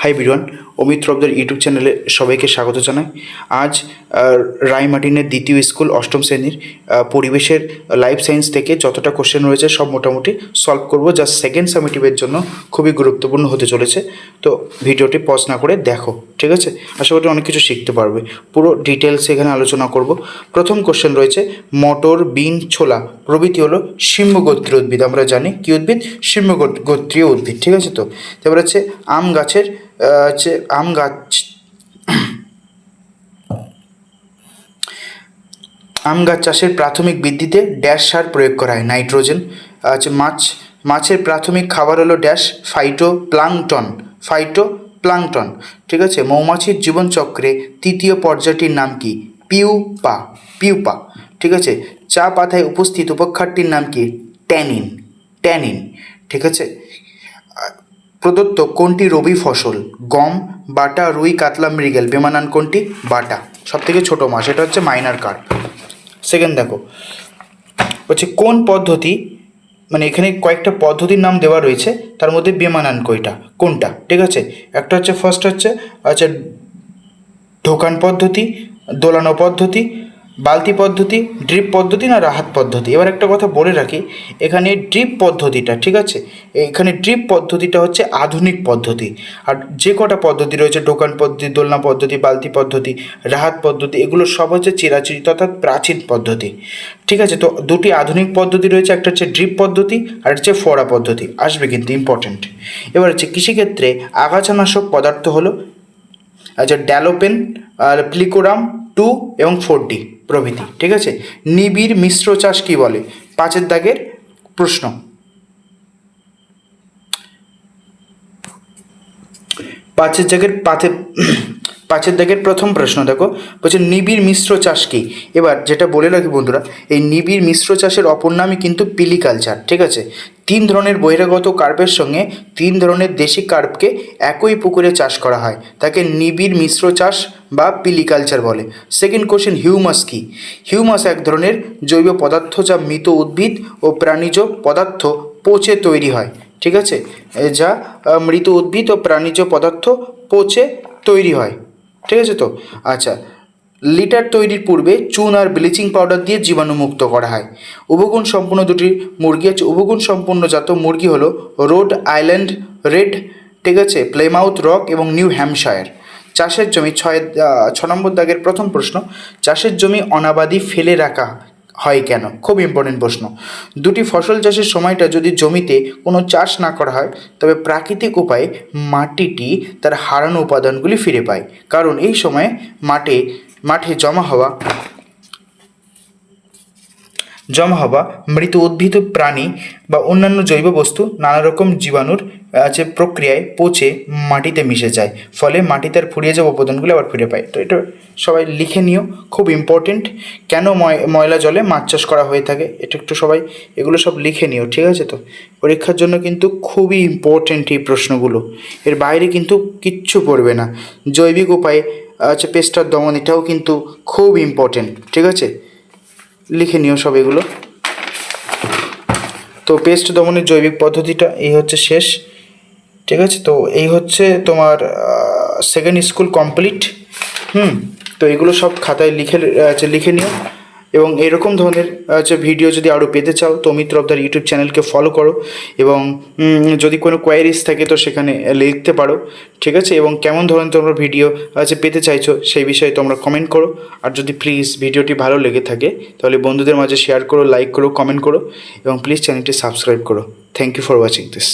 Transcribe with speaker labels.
Speaker 1: High everyone Amit রবদের YouTube চ্যানেলে সবাইকে স্বাগত জানাই। আজ আহ, রায়মার্টিনের দ্বিতীয় স্কুল অষ্টম শ্রেণির পরিবেশের লাইফ সায়েন্স থেকে যতটা কোশ্চেন রয়েছে সব মোটামুটি সলভ করব যা সেকেন্ড সামিটিভের জন্য খুবই গুরুত্বপূর্ণ হতে চলেছে। তো ভিডিওটি পজ না করে দেখো ঠিক আছে? আশা করি অনেক কিছু শিখতে পারবে। পুরো ডিটেলস এখানে আলোচনা করব। প্রথম কোশ্চেন রয়েছে মটর বিন ছোলা প্রভৃতি হলো সিম্মগোত্রীয় উদ্ভিদ। আমরা জানি কি উদ্ভিদ? সিম্মগোত্রীয় উদ্ভিদ ঠিক আছে তো? তারপর হচ্ছে আম গাছের হচ্ছে আম গাছ। আম গাছ চাষের প্রাথমিক বৃদ্ধিতে ড্যাশ সার প্রয়োগ করা হয়, নাইট্রোজেন। আচ্ছা মাছ, মাছের প্রাথমিক খাবার হলো dash phytoplankton phytoplankton ঠিক আছে? মৌমাছির জীবনচক্রে তৃতীয় পর্যায়টির নাম কি? Pupa pupa. ঠিক আছে? চা পাতায় উপস্থিত উপক্ষারটির নাম কি? Tannin tannin. ঠিক আছে? প্রদত্ত কোনটি রবি ফসল? গম, বাটা, রুই, কাতলা, মৃগেল। বেমানান কোনটি? বাটা। সব থেকে ছোটো মাছ, এটা হচ্ছে মাইনার কার্প। সেকেন্ড দেখো। হচ্ছে কোন পদ্ধতি মানে এখানে কয়েকটা পদ্ধতির নাম দেওয়া রয়েছে, তার মধ্যে বেমানান কইটা কোনটা? ঠিক আছে? একটা হচ্ছে ফার্স্ট হচ্ছে আচ্ছা ঢোকান পদ্ধতি, দোলানো পদ্ধতি বালতি পদ্ধতি ড্রিপ পদ্ধতি না রাহাত পদ্ধতি? এবার একটা কথা বলে রাখি, এখানে ড্রিপ পদ্ধতিটা, ঠিক আছে? এখানে ড্রিপ পদ্ধতিটা হচ্ছে আধুনিক পদ্ধতি। আর যে কটা পদ্ধতি রয়েছে দোকান পদ্ধতি, দোলনা পদ্ধতি, বালতি পদ্ধতি, রাহাত পদ্ধতি, এগুলো সব হচ্ছে চিরাচিরিত অর্থাৎ প্রাচীন পদ্ধতি। ঠিক আছে? তো দুটি আধুনিক পদ্ধতি রয়েছে, একটা হচ্ছে ড্রিপ পদ্ধতি, আর হচ্ছে ফোড়া পদ্ধতি। আসবে কিন্তু ইম্পর্টেন্ট এবার হচ্ছে কৃষিক্ষেত্রে আগাছানাশক পদার্থ হলো আচ্ছা ড্যালোপেন আর প্লিকোরাম টু এবং ফোর ডি প্রভৃতি, ঠিক আছে? নিবিড় মিশ্র চাষ কী বলে? পাঁচের দাগের প্রশ্ন। পাঁচের দাগের পাথে পাঁচের দাগের প্রথম প্রশ্ন, দেখো, বলছে নিবিড় মিশ্র চাষ কি? এবার যেটা বলে রাখি বন্ধুরা, এই নিবিড় মিশ্র চাষের অপর নামই কিন্তু পিলিকালচার, ঠিক আছে? তিন ধরনের বহিরাগত কার্পের সঙ্গে তিন ধরনের দেশি কার্পকে একই পুকুরে চাষ করা হয়। তাকে নিবিড় মিশ্র চাষ বা পিলিকালচার বলে। সেকেন্ড কোশ্চেন হিউমাস কি? হিউমাস এক ধরনের জৈব পদার্থ যা মৃত উদ্ভিদ ও প্রাণীজ পদার্থ পচে তৈরি হয়, ঠিক আছে? যা মৃত উদ্ভিদ ও প্রাণীজ পদার্থ পচে তৈরি হয়, ঠিক আছে তো? আচ্ছা লিটার তৈরির পূর্বে চুন আর ব্লিচিং পাউডার দিয়ে জীবাণুমুক্ত করা হয়। উপগুণ সম্পূর্ণ দুটি মুরগি আছে। উপগুণ সম্পূর্ণ জাত মুরগি হলো রোড আইল্যান্ড রেড, ঠিক আছে? প্লেমাউথ রক এবং নিউ হ্যাম্পশায়ার। চাষের জমি ছয় ছ নম্বর দাগের প্রথম প্রশ্ন, চাষের জমি অনাবাদি ফেলে রাখা হয় কেন? খুব ইম্পর্টেন্ট প্রশ্ন। দুটি ফসল চাষের সময়টা যদি জমিতে কোনো চাষ না করা হয়, তবে প্রাকৃতিক উপায়ে মাটিটি তার হারানো উপাদানগুলি ফিরে পায়। কারণ এই সময়ে মাঠে মাঠে জমা হওয়া জমা হওয়া, মৃত উদ্ভিদ প্রাণী বা অন্যান্য জৈব বস্তু নানা রকম জীবাণুর আছে প্রক্রিয়ায় পচে মাটিতে মিশে যায়। ফলে মাটিতে আর ফুরিয়ে যাওয়া উপাদানগুলো আবার ফিরে পায়। তো এটা সবাই লিখে নিও, খুব ইম্পর্টেন্ট কেন ময়- ময়লা জলে মাছ চাষ করা হয়ে থাকে? এটা একটু সবাই এগুলো সব লিখে নিও, ঠিক আছে তো? পরীক্ষার জন্য কিন্তু খুবই ইম্পর্টেন্ট এই প্রশ্নগুলো। এর বাইরে কিন্তু কিচ্ছু পড়বে না। জৈবিক উপায়ে আছে পেস্টার দমন, এটাও কিন্তু খুব ইম্পর্টেন্ট ঠিক আছে? লিখে নিও সব এগুলো। তো পেস্ট দমনের জৈবিক পদ্ধতিটা এই হচ্ছে শেষ, ঠিক আছে? তো এই হচ্ছে তোমার সেকেন্ড স্কুল কমপ্লিট হুম? তো এগুলো সব খাতায় লিখে লিখে নিও। এবং এরকম ধরনের হচ্ছে ভিডিও যদি আরও পেতে চাও, তো অমিত রবদার ইউটিউব চ্যানেলকে ফলো করো এবং যদি কোনো কোয়ারিজ থাকে তো সেখানে লিখতে পারো, ঠিক আছে? এবং কেমন ধরনের তোমরা ভিডিও আচ্ছা পেতে চাইছো সেই বিষয়ে তোমরা কমেন্ট করো। আর যদি প্লিজ ভিডিওটি ভালো লেগে থাকে, তাহলে বন্ধুদের মাঝে শেয়ার করো লাইক করো কমেন্ট করো এবং প্লিজ চ্যানেলটি সাবস্ক্রাইব করো। Thank you for watching this